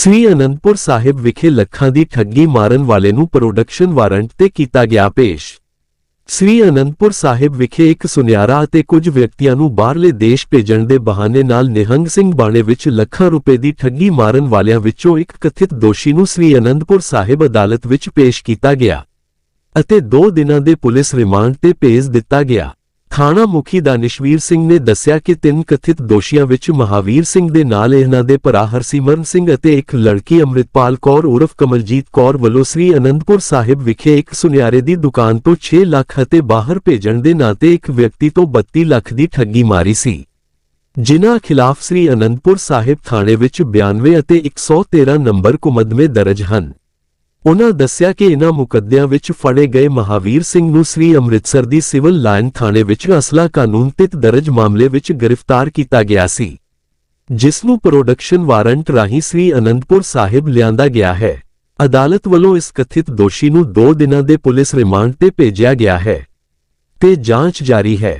ਸ੍ਰੀ ਅਨੰਦਪੁਰ ਸਾਹਿਬ ਵਿਖੇ ਲੱਖਾਂ ਦੀ ਠੱਗੀ ਮਾਰਨ ਵਾਲੇ ਨੂੰ ਪ੍ਰੋਡਕਸ਼ਨ ਵਾਰੰਟ ਤੇ ਕੀਤਾ ਗਿਆ ਪੇਸ਼। ਸ੍ਰੀ ਅਨੰਦਪੁਰ ਸਾਹਿਬ ਵਿਖੇ ਇੱਕ ਸੁਨਿਆਰਾ ਅਤੇ ਕੁਝ ਵਿਅਕਤੀਆਂ ਨੂੰ ਬਾਹਰਲੇ ਦੇਸ਼ ਭੇਜਣ ਦੇ ਬਹਾਨੇ ਨਾਲ ਨਿਹੰਗ ਸਿੰਘ ਬਾਣੇ ਵਿੱਚ ਲੱਖਾਂ ਰੁਪਏ ਦੀ ਠੱਗੀ ਮਾਰਨ ਵਾਲਿਆਂ ਵਿੱਚੋਂ ਇੱਕ ਕਥਿਤ ਦੋਸ਼ੀ ਨੂੰ ਸ੍ਰੀ ਅਨੰਦਪੁਰ ਸਾਹਿਬ ਅਦਾਲਤ ਵਿੱਚ ਪੇਸ਼ ਕੀਤਾ ਗਿਆ ਅਤੇ 2 ਦਿਨਾਂ ਦੇ ਪੁਲਿਸ ਰਿਮਾਂਡ ਤੇ ਭੇਜ ਦਿੱਤਾ ਗਿਆ। ਥਾਣਾ ਮੁਖੀ ਦਾਨਿਸ਼ਵੀਰ ਸਿੰਘ ਨੇ ਦੱਸਿਆ ਕਿ ਤਿੰਨ ਕਥਿਤ ਦੋਸ਼ੀਆਂ ਵਿੱਚ ਮਹਾਵੀਰ ਸਿੰਘ ਦੇ ਨਾਲ ਇਹਨਾਂ ਦੇ ਭਰਾ ਹਰਸਿਮਰਨ ਸਿੰਘ ਅਤੇ ਇੱਕ ਲੜਕੀ ਅੰਮ੍ਰਿਤਪਾਲ ਕੌਰ ਉਰਫ ਕਮਲਜੀਤ ਕੌਰ ਵੱਲੋਂ ਸ੍ਰੀ ਅਨੰਦਪੁਰ ਸਾਹਿਬ ਵਿਖੇ ਇੱਕ ਸੁਨਿਆਰੇ ਦੀ ਦੁਕਾਨ ਤੋਂ 6 ਲੱਖ ਅਤੇ ਬਾਹਰ ਭੇਜਣ ਦੇ ਨਾਤੇ ਇੱਕ ਵਿਅਕਤੀ ਤੋਂ 32 ਲੱਖ ਦੀ ਠੱਗੀ ਮਾਰੀ ਸੀ। ਜਿਨ੍ਹਾਂ ਖਿਲਾਫ ਸ੍ਰੀ ਅਨੰਦਪੁਰ ਸਾਹਿਬ ਥਾਣੇ ਵਿੱਚ 92 ਅਤੇ 113 ਨੰਬਰ ਕੁਮਦਮੇ ਦਰਜ ਹਨ। ਉਨ੍ਹਾਂ ਦੱਸਿਆ ਕਿ ਇਨ੍ਹਾਂ ਮੁਕੱਦਿਆਂ ਵਿੱਚ ਫੜੇ ਗਏ ਮਹਾਵੀਰ ਸਿੰਘ ਨੂੰ ਸ੍ਰੀ ਅੰਮ੍ਰਿਤਸਰ ਦੀ ਸਿਵਲ ਲਾਈਨ ਥਾਣੇ ਵਿੱਚ ਅਸਲਾ ਕਾਨੂੰਨ ਤਿਤ ਦਰਜ ਮਾਮਲੇ ਵਿੱਚ ਗ੍ਰਿਫਤਾਰ ਕੀਤਾ ਗਿਆ ਸੀ, ਜਿਸ ਨੂੰ ਪ੍ਰੋਡਕਸ਼ਨ ਵਾਰੰਟ ਰਾਹੀਂ ਸ੍ਰੀ ਅਨੰਦਪੁਰ ਸਾਹਿਬ ਲਿਆਂਦਾ ਗਿਆ ਹੈ। ਅਦਾਲਤ ਵੱਲੋਂ ਇਸ ਕਥਿਤ ਦੋਸ਼ੀ ਨੂੰ 2 ਦਿਨਾਂ ਦੇ ਪੁਲਿਸ ਰਿਮਾਂਡ ਤੇ ਭੇਜਿਆ ਗਿਆ ਹੈ ਤੇ ਜਾਂਚ ਜਾਰੀ ਹੈ।